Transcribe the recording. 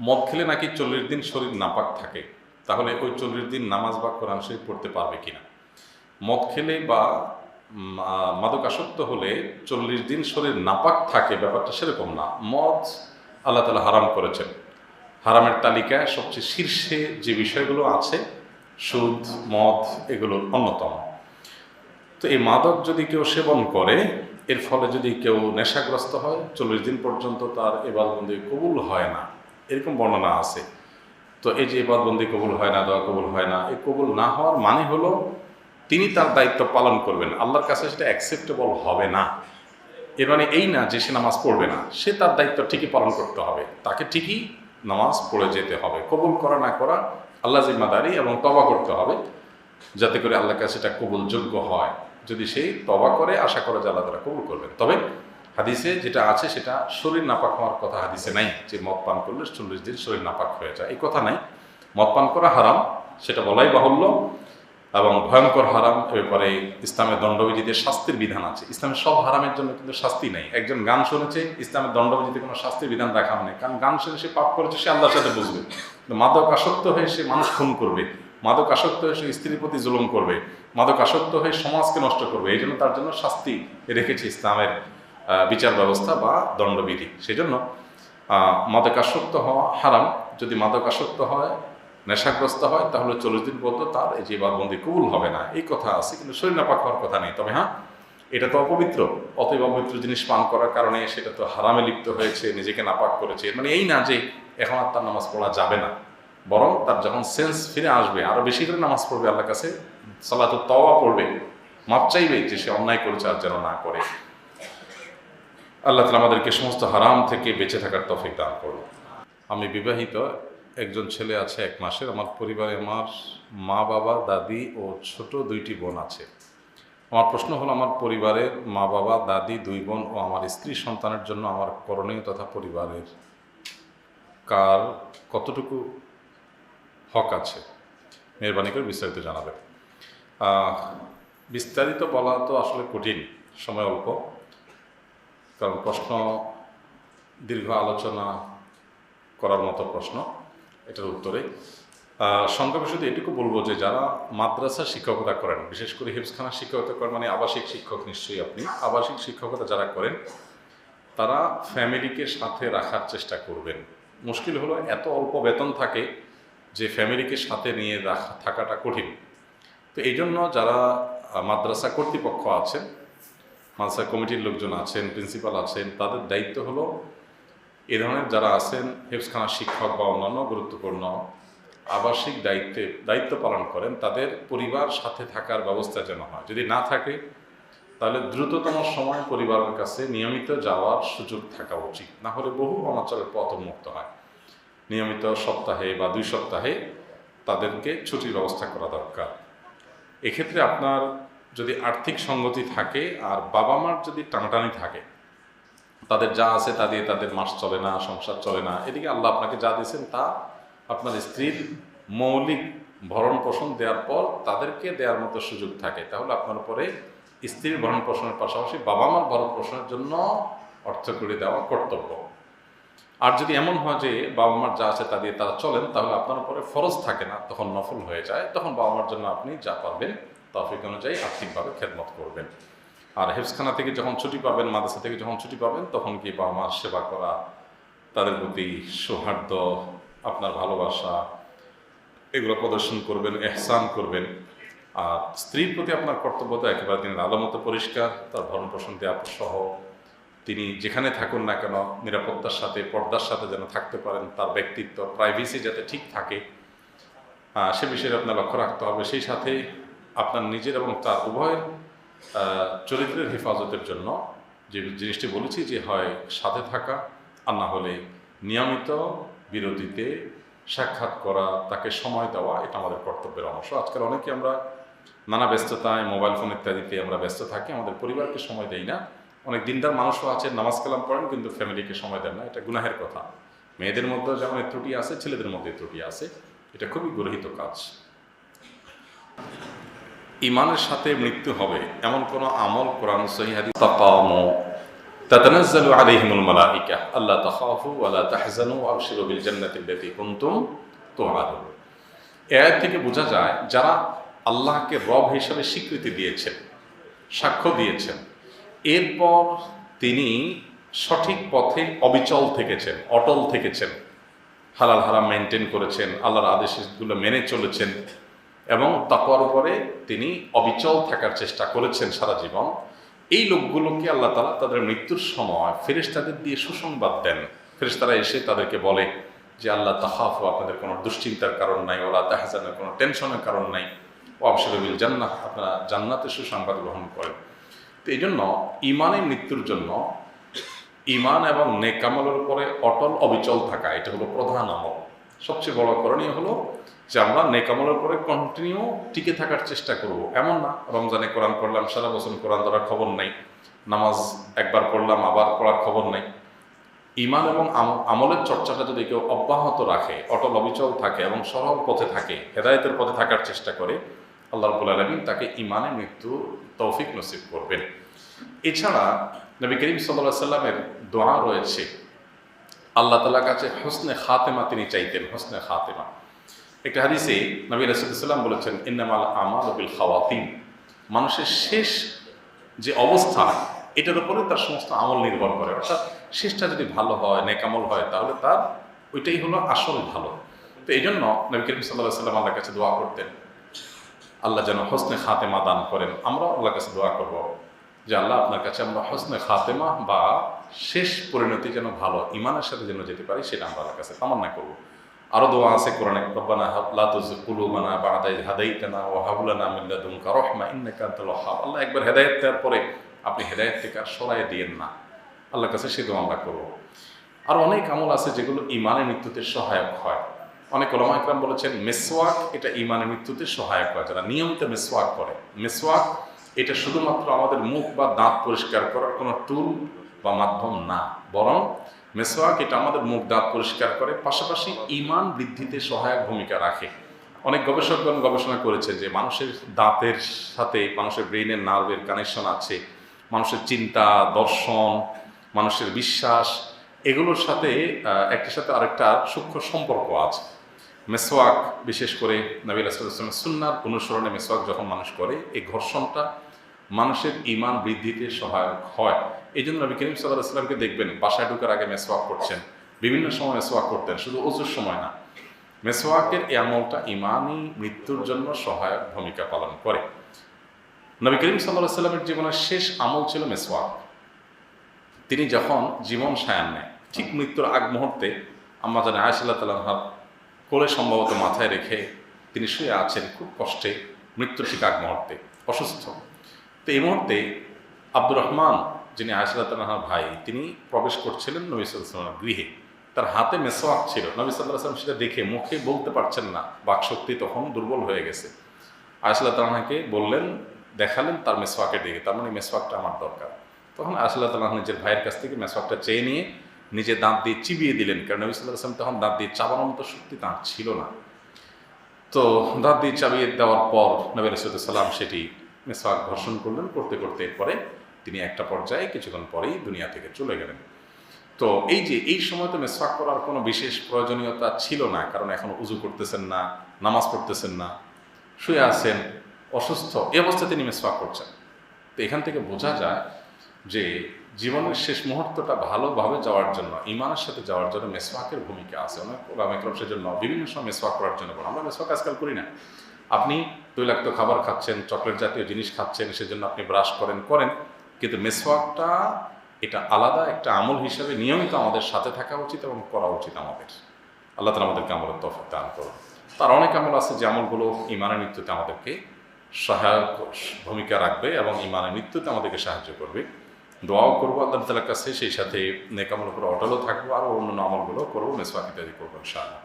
মদ খেলে নাকি চল্লিশ দিন শরীর নাপাক থাকে? তাহলে ওই চল্লিশ দিন নামাজ বা কোরআন শরীফ পড়তে পারবে কিনা? মদ খেলে বা মাদকাসক্ত হলে চল্লিশ দিন শরীর নাপাক থাকে ব্যাপারটা সেরকম না। মদ আল্লাহ তালা হারাম করেছেন। হারামের তালিকায় সবচেয়ে শীর্ষে যে বিষয়গুলো আছে, সুদ, মদ, এগুলোর অন্যতম। তো এই মাদক যদি কেউ সেবন করে, এর ফলে যদি কেউ নেশাগ্রস্ত হয়, চল্লিশ দিন পর্যন্ত তার এবাদবন্দি কবুল হয় না। এরকম বর্ণনা আছে। তো এই যে এবাদবন্দি কবুল হয় না, দোয়া কবুল হয় না, এই কবুল না হওয়ার মানে হলো তিনি তার দায়িত্ব পালন করবেন। আল্লাহর কাছে সেটা অ্যাকসেপ্টেবল হবে না। এর মানে এই না যে সে নামাজ পড়বে না, সে তার দায়িত্ব ঠিকই পালন করতে হবে। তাকে ঠিকই নামাজ পড়ে যেতে হবে। কবুল করা না করা আল্লাহ জিম্মাদারি এবং তবা করতে হবে, যাতে করে আল্লাহর কাছে এটা কবুলযোগ্য হয়। যদি সেই তবা করে, আশা করে যে আল্লাহ তারা কবুল করবেন। তবে হাদিসে যেটা আছে সেটা শরীর নাপাক হওয়ার কথা হাদিসে নাই, যে মদ পান করলে চল্লিশ দিন শরীর নাপাক হয়ে যায়। এই কথা নাই। মদ পান করা হারাম, সেটা বলাই বাহুল্য এবং ভয়ঙ্কর হারাম। এ ব্যাপারে ইসলামের দণ্ডবিধিতে শাস্তির বিধান আছে। ইসলামের সব হারামের জন্য কিন্তু শাস্তি নেই। একজন গান শুনেছে, ইসলামের দণ্ডবিধিতে কোনো শাস্তির বিধান রাখা নেই। কারণ গান শুনে সে পাপ করেছে, সে আল্লাহর সাথে বুঝবে। মাদক আসক্ত হয়ে সে মানুষ খুন করবে। মাদক আসক্ত হয়ে সে স্ত্রীর প্রতি জুলুম করবে। মাদক আসক্ত হয়ে সমাজকে নষ্ট করবে। এই জন্য তার জন্য শাস্তি রেখেছে ইসলামের বিচার ব্যবস্থা বা দণ্ডবিধি। সেই জন্য মাদকাসক্ত হওয়া হারাম। যদি মাদকাসক্ত হয়, নেশাগ্রস্ত হয়, তাহলে চল্লিশ দিন পর্যন্ত তার এই যে বাদবন্দি কবুল হবে না। এই কথা আছে, কিন্তু শরীর নাপাক হওয়ার কথা নেই। তবে হ্যাঁ এটা তো অপবিত্র। অতএব অপবিত্র জিনিস পান করার কারণে সেটা তো হারামে লিপ্ত হয়েছে, নিজেকে নাপাক করেছে। মানে এই না যে এখন আর তার নামাজ পড়া যাবে না। বরং তার যখন সেন্স ফিরে আসবে আরও বেশি করে নামাজ পড়বে, আল্লাহর কাছে সালাত তওয়া পড়বে। মাপ চাইবে যে সে অন্যায় করেছে আর যেন না করে। আল্লাহ তালা আমাদেরকে সমস্ত হারাম থেকে বেঁচে থাকার তফিক দান করুন। আমি বিবাহিত, একজন ছেলে আছে এক মাসের, আমার পরিবারে আমার মা, বাবা, দাদি ও ছোট দুইটি বোন আছে। আমার প্রশ্ন হলো, আমার পরিবারের মা, বাবা, দাদি, দুই বোন ও আমার স্ত্রী সন্তানের জন্য আমার করণীয় তথা পরিবারের কার কতটুকু হক আছে? মেহরবানি করে বিস্তারিত জানাবেন। বিস্তারিত বলা তো আসলে কঠিন, সময় অল্প। কারণ প্রশ্ন দীর্ঘ আলোচনা করার মতো প্রশ্ন, এটার উত্তরে। সংক্ষেপে শুধু এটুকু বলব যে যারা মাদ্রাসা শিক্ষকতা করেন, বিশেষ করে হিফসখানা শিক্ষকতা করেন মানে আবাসিক শিক্ষক নিশ্চয়ই আপনি, আবাসিক শিক্ষকতা যারা করেন, তারা ফ্যামিলিকে সাথে রাখার চেষ্টা করবেন। মুশকিল হলো এত অল্প বেতন থাকে যে ফ্যামিলিকে সাথে নিয়ে রাখা, থাকাটা কঠিন। তো এই জন্য যারা মাদ্রাসা কর্তৃপক্ষ আছেন মাদ্রাসা কমিটির লোকজন আছেন, প্রিন্সিপাল আছেন, তাদের দায়িত্ব হলো এ ধরনের যারা আছেন হেফসখানা শিক্ষক বা অন্যান্য গুরুত্বপূর্ণ আবাসিক দায়িত্বে, দায়িত্ব পালন করেন, তাদের পরিবার সাথে থাকার ব্যবস্থা যেন হয়। যদি না থাকে, তাহলে দ্রুততম সময় পরিবারের কাছে নিয়মিত যাওয়ার সুযোগ থাকা উচিত। না হলে বহু অনাচলের পথ মুক্ত হয়। নিয়মিত সপ্তাহে বা দুই সপ্তাহে তাদেরকে ছুটির ব্যবস্থা করা দরকার। এক্ষেত্রে আপনার যদি আর্থিক সঙ্গতি থাকে আর বাবা মার যদি টানাটানি থাকে, তাদের যা আছে তা দিয়ে তাদের মাস চলে না, সংসার চলে না, এদিকে আল্লাহ আপনাকে যা দিয়েছেন তা আপনার স্ত্রীর মৌলিক ভরণ পোষণ দেওয়ার পর তাদেরকে দেওয়ার মতো সুযোগ থাকে। তাহলে আপনার উপরে স্ত্রীর ভরণ পোষণের পাশাপাশি বাবা মার ভরণ পোষণের জন্য অর্থ করে দেওয়া কর্তব্য। আর যদি এমন হয় যে বাবা মার যা আছে তা দিয়ে তারা চলেন, তাহলে আপনার উপরে ফরজ থাকে না, তখন নফল হয়ে যায়, তখন বাবা মার জন্য আপনি যা পারবেন তফিক অনুযায়ী আর্থিকভাবে খেদমত করবেন। আর হেফসখানা থেকে যখন ছুটি পাবেন, মাদ্রাসা থেকে যখন ছুটি পাবেন, তখন কি বাবা মার সেবা করা, তাদের প্রতি সৌহার্দ্য, আপনার ভালোবাসা, এগুলো প্রদর্শন করবেন, এহসান করবেন। আর স্ত্রীর প্রতি আপনার কর্তব্য তো একেবারে তিনি আলো মতো পরিষ্কার, তার ভরণ পোষণ দেওয়া সহ। তিনি যেখানে থাকুন না কেন, নিরাপত্তার সাথে, পর্দার সাথে যেন থাকতে পারেন, তার ব্যক্তিত্ব প্রাইভেসি যাতে ঠিক থাকে সে বিষয়ে আপনার লক্ষ্য রাখতে হবে। সেই সাথে আপনার নিজের এবং তার উভয়ের চরিত্রের হেফাজতের জন্য যে জিনিসটি বলেছি যে হয় সাথে থাকা আর না হলে নিয়মিত বিরতিতে সাক্ষাৎ করা, তাকে সময় দেওয়া, এটা আমাদের কর্তব্যের অংশ। আজকাল অনেকে আমরা নানা ব্যস্ততায় মোবাইল ফোন ইত্যাদিতে আমরা ব্যস্ত থাকি, আমাদের পরিবারকে সময় দেই না। অনেক দিনদার মানুষও আছেন, নামাজ কালাম পড়েন, কিন্তু ফ্যামিলিকে সময় দেন না, এটা গুনাহের কথা। মেয়েদের মধ্যেও যেমন ত্রুটি আছে, ছেলেদের মধ্যে ত্রুটি আছে, এটা খুবই গরহিত কাজ। ইমানের সাথে মৃত্যু হবে, এমন কোনো আমল কোরআন সহিহাদি তাকাম। মালাইকা। আল্লা তাখাফু ওয়া লা তাহজানু ওয়া আবশিরু বিল জান্নাতি আল্লাতী কুনতুম তুআদুন। থেকে বোঝা যায়, যারা আল্লাহকে রব হিসাবে স্বীকৃতি দিয়েছেন, সাক্ষ্য দিয়েছেন, এরপর তিনি সঠিক পথে অবিচল থেকেছেন, অটল থেকেছেন, হালাল হারাম মেনটেন করেছেন, আল্লাহর আদেশগুলো মেনে চলেছেন। এবং তাকওয়ার উপরে তিনি অবিচল থাকার চেষ্টা করেছেন সারা জীবন। এই লোকগুলোকে আল্লাহ তালা তাদের মৃত্যুর সময় ফেরেশতাদের দিয়ে সুসংবাদ দেন। ফেরেশতারা এসে তাদেরকে বলে যে, আল্লাহ তাহাফ আপনাদের কোনো দুশ্চিন্তার কারণ নাই ওলা তাহাজানের কোনো টেনশনের কারণ নাই। ও আবসরবিল জান্নাত আপনারা জান্নাতে সুসংবাদ গ্রহণ করেন। তো এই জন্য ইমানের মৃত্যুর জন্য ইমান এবং নেকামলের উপরে অটল অবিচল থাকা, এটা হলো প্রধান আমল। সবচেয়ে বড় করণীয় হলো যে আমরা নেকামলের উপরে কন্টিনিউ টিকে থাকার চেষ্টা করব। এমন না, রমজানে কোরআন পড়লাম, সারা বছর কোরআন ধরার খবর নাই, নামাজ একবার পড়লাম, আবার পড়ার খবর নাই। ইমান এবং আম- আমলের চর্চাটা যদি কেউ অব্যাহত রাখে, অটল অবিচল থাকে এবং সরল পথে থাকে, হেদায়তের পথে থাকার চেষ্টা করে, আল্লাহ রবুল আলমিন তাকে ইমানে মৃত্যু তৌফিক নসিব করবেন। এছাড়া নবী করিম সাল্লাহ সাল্লামের দোয়া রয়েছে, আল্লাহ তালার কাছে হোসনে খাতেমা তিনি চাইতেন, হোসনে খাতেমা। একটা হাদিসে নবী রাসুলাম বলেছেন, ইন্নামাল আমাল বিল খাওয়াতিন। মানুষের শেষ যে অবস্থা, এটার উপরে তার সমস্ত আমল নির্ভর করে। অর্থাৎ শেষটা যদি ভালো হয়, নেকামল হয়, তাহলে তার ওইটাই হলো আসল ভালো। তো এই জন্য নবী করিম সাল্লাহ সাল্লাম আল্লাহর কাছে দোয়া করতেন, আল্লাহ যেন হোসনে খাতেমা দান করেন। আমরাও আল্লাহর কাছে দোয়া করব যে, আল্লাহ আপনার কাছে আমরা হোসনে খাতেমা বা শেষ পরিণতি যেন ভালো ইমানের সাথে যেন যেতে পারি, সেটা আমরা আল্লাহর কাছে তামান্না করব। আরও দোয়া আছে কোরআনে, রব্বানা লা তুযিগ কুলুবানা বা'দা ইয হাদাইতানা ওয়া হাব লানা মিন লাদুনকা রাহমা, ইন্নাকা আনতাল ওয়াহ্হাব। আল্লাহ একবার হেদায়েত দেওয়ার পরে আপনি হেদায়েত থেকে আর সরাই দিয়েন না। আল্লাহর কাছে সে দোয়া আমরা করব। আর অনেক আমল আছে যেগুলো ইমানের মৃত্যুতে সহায়ক হয়। অনেক ওলামা ইকরাম বলেছেন, মেসওয়াক এটা ইমানের মৃত্যুতে সহায়ক হয়। যারা নিয়মিত মেসওয়াক করে, মেসওয়াক এটা শুধুমাত্র আমাদের মুখ বা দাঁত পরিষ্কার করার কোনো টুল বা মাধ্যম না। বরং মেসওয়াক এটা আমাদের মুখ দাঁত পরিষ্কার করে, পাশাপাশি ইমান বৃদ্ধিতে সহায়ক ভূমিকা রাখে। অনেক গবেষকগণ গবেষণা করেছে যে মানুষের দাঁতের সাথে মানুষের ব্রেইনের নার্ভের কানেকশন আছে, মানুষের চিন্তা, দর্শন, মানুষের বিশ্বাস, এগুলোর সাথে একটির সাথে আরেকটা সূক্ষ্ম সম্পর্ক আছে। মেসোয়াক, বিশেষ করে নবী রাসুলামের সুন্নার অনুসরণে মেসোয়াক যখন মানুষ করে, এই ঘর্ষণটা মানুষের ইমান বৃদ্ধিতে সহায়ক হয়। এই জন্য নবী করিম সাল্লাহ সাল্লামকে দেখবেন, বাসায় ঢুকার আগে মেসওয়াক করছেন, বিভিন্ন সময় মেসওয়াক করতেন, শুধু অজুর সময় না। মেসওয়াকের এই আমলটা ইমানই মৃত্যুর জন্য সহায়ক ভূমিকা পালন করে। নবী করিম সাল্লাহ সাল্লামের জীবনের শেষ আমল ছিল মেসওয়াক। তিনি যখন জীবন সায়ান নেয়, ঠিক মৃত্যুর আগ মুহূর্তে আম্মা জানে আয়সাল্লাহ তাল্লাহার কোলে সম্ভবত মাথায় রেখে তিনি শুয়ে আছেন খুব কষ্টে মৃত্যুর ঠিক আগ মুহূর্তে, অসুস্থ। তো এই মুহূর্তে আব্দুর রহমান যিনি আয়সাল্লাহ তাল্লাহার ভাই, তিনি প্রবেশ করছিলেন নবী সাল্লামের গৃহে। তার হাতে মেসোয়াক ছিল। নবী সাল্লাহ সাল্লাম সেটা দেখে মুখে বলতে পারছেন না। বাকশক্তি তখন দুর্বল হয়ে গেছে। আয়সাল্লাহ তাল্লাহাকে বললেন, দেখালেন তার মেসোয়াকের দিকে। তার মানে মেসোয়াকটা আমার দরকার। তখন আসাল্লাহ তাল্লাহ নিজের ভাইয়ের কাছ থেকে মেসওয়াকটা চেয়ে নিয়ে নিজে দাঁত দিয়ে চিবিয়ে দিলেন। কারণ নবী সাল্লাহ আসলাম তখন দাঁত দিয়ে চাবানোর মতো শক্তি তাঁর ছিল না। তো দাঁত দিয়ে চাবিয়ে দেওয়ার পর নবী সাল্লাম সেটি মেসওয়াক ঘর্ষণ করলেন করতে করতে। এরপরে তিনি একটা পর্যায়ে কিছুক্ষণ পরেই দুনিয়া থেকে চলে গেলেন। তো এই যে, এই সময় তো মেসওয়াক করার কোনো বিশেষ প্রয়োজনীয়তা ছিল না, কারণ এখন উজু করতেছেন না, নামাজ পড়তেছেন না, শুয়ে আছেন, অসুস্থ, এই অবস্থায় তিনি মেসওয়াক করছেন। তো এখান থেকে বোঝা যায় যে, জীবনের শেষ মুহূর্তটা ভালোভাবে যাওয়ার জন্য, ইমানের সাথে যাওয়ার জন্য মেসওয়াকের ভূমিকা আছে। অনেক ওলামেকরম সেজন্য বিভিন্ন সময় মেসওয়াক করার জন্য বলে আমরা মেসওয়াক আজকাল করি না। আপনি তৈলাক্ত খাবার খাচ্ছেন, চকলেট জাতীয় জিনিস খাচ্ছেন, সেজন্য আপনি ব্রাশ করেন করেন। কিন্তু মেসওয়াকটা এটা আলাদা একটা আমল হিসাবে নিয়মিত আমাদের সাথে থাকা উচিত এবং করা উচিত আমাদের। আল্লাহ তালা আমাদেরকে আমলের তফিক দান করুন। তার অনেক আমল আছে যে আমলগুলো ইমানের মৃত্যুতে আমাদেরকে সহায়ক ভূমিকা রাখবে এবং ইমানের মৃত্যুতে আমাদেরকে সাহায্য করবে। দোয়াও করব, আল্লাহ তালার কাছে সেই সাথে নেকামল করে অটলও থাকব, আরও অন্যান্য আমলগুলো করব, মেসওয়াক ইত্যাদি করব ইনশাআল্লাহ।